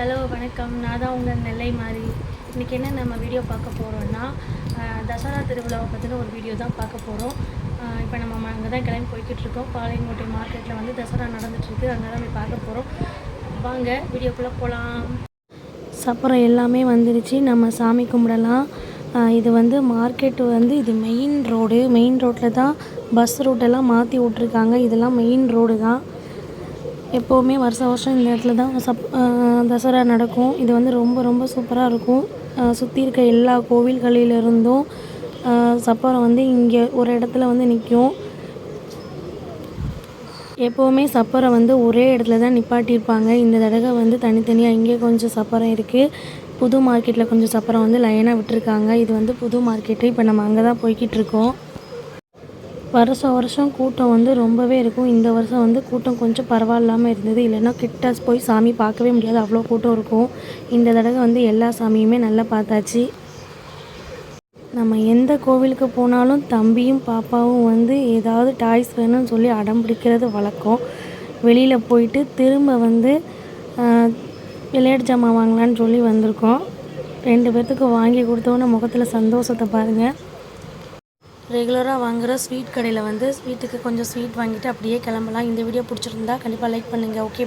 Hello வணக்கம். நான் தான் உங்கள் நெல்லை மாதிரி இன்றைக்கி என்ன நம்ம வீடியோ பார்க்க போகிறோன்னா தசரா திருவிழாவை பற்றின ஒரு வீடியோ தான் பார்க்க போகிறோம் இப்போ நம்ம அங்கே தான் கிளம்பி போய்கிட்டுருக்கோம் பாளையங்கோட்டை மார்க்கெட்டில் வந்து தசரா நடந்துகிட்ருக்கு அங்கே தான் போய் பார்க்க போகிறோம் வாங்க வீடியோக்குள்ளே போகலாம் சப்பரம் எல்லாமே வந்துருச்சு. நம்ம சாமி கும்பிடலாம். இது வந்து மார்க்கெட்டு வந்து இது மெயின் ரோடு மெயின் ரோட்டில் தான் பஸ் ரூட்டெல்லாம் மாற்றி விட்ருக்காங்க இதெல்லாம் மெயின் ரோடு தான். எப்போவுமே வருஷ வருஷம் இந்த இடத்துல தான் சப் தசரா நடக்கும். இது வந்து ரொம்ப ரொம்ப சூப்பராக இருக்கும். சுற்றி இருக்க எல்லா கோவில்களிலிருந்தும் சப்பரம் வந்து இங்கே ஒரு இடத்துல வந்து நிற்கும் எப்போவுமே சப்பரம் வந்து ஒரே இடத்துல தான் நிப்பாட்டியிருப்பாங்க. இந்த தடவை வந்து தனித்தனியாக இங்கே கொஞ்சம் சப்பரம் இருக்குது புது மார்க்கெட்டில் கொஞ்சம் சப்பரம் வந்து லைனாக விட்டுருக்காங்க. இது வந்து புது மார்க்கெட்டு இப்போ நம்ம அங்கே தான் போய்கிட்டு இருக்கோம். வருஷம் வருஷம் கூட்டம் வந்து ரொம்பவே இருக்கும். இந்த வருஷம் வந்து கூட்டம் கொஞ்சம் பரவாயில்லாமல் இருந்தது. இல்லைன்னா கிட்ட போய் சாமி பார்க்கவே முடியாது. அவ்வளோ கூட்டம் இருக்கும். இந்த தடவை வந்து எல்லா சாமியுமே நல்லா பார்த்தாச்சு. நம்ம எந்த கோவிலுக்கு போனாலும் தம்பியும் பாப்பாவும் வந்து ஏதாவது டாய்ஸ் வேணும்னு சொல்லி அடம் பிடிக்கிறது வழக்கம். வெளியில் போயிட்டு திரும்ப வந்து விளையாட்டு ஜாமான் வாங்கலான்னு சொல்லி வந்திருக்கோம். ரெண்டு பேர்த்துக்கு வாங்கி கொடுத்தோன்னே முகத்தில் சந்தோஷத்தை பாருங்கள் ரெகுலராக வாங்குகிற ஸ்வீட் கடையில் வந்து ஸ்வீட்டுக்கு கொஞ்சம் ஸ்வீட் வாங்கிட்டு அப்படியே கிளம்பலாம். இந்த வீடியோ பிடிச்சிருந்தா கண்டிப்பாக லைக் பண்ணுங்கள் ஓகே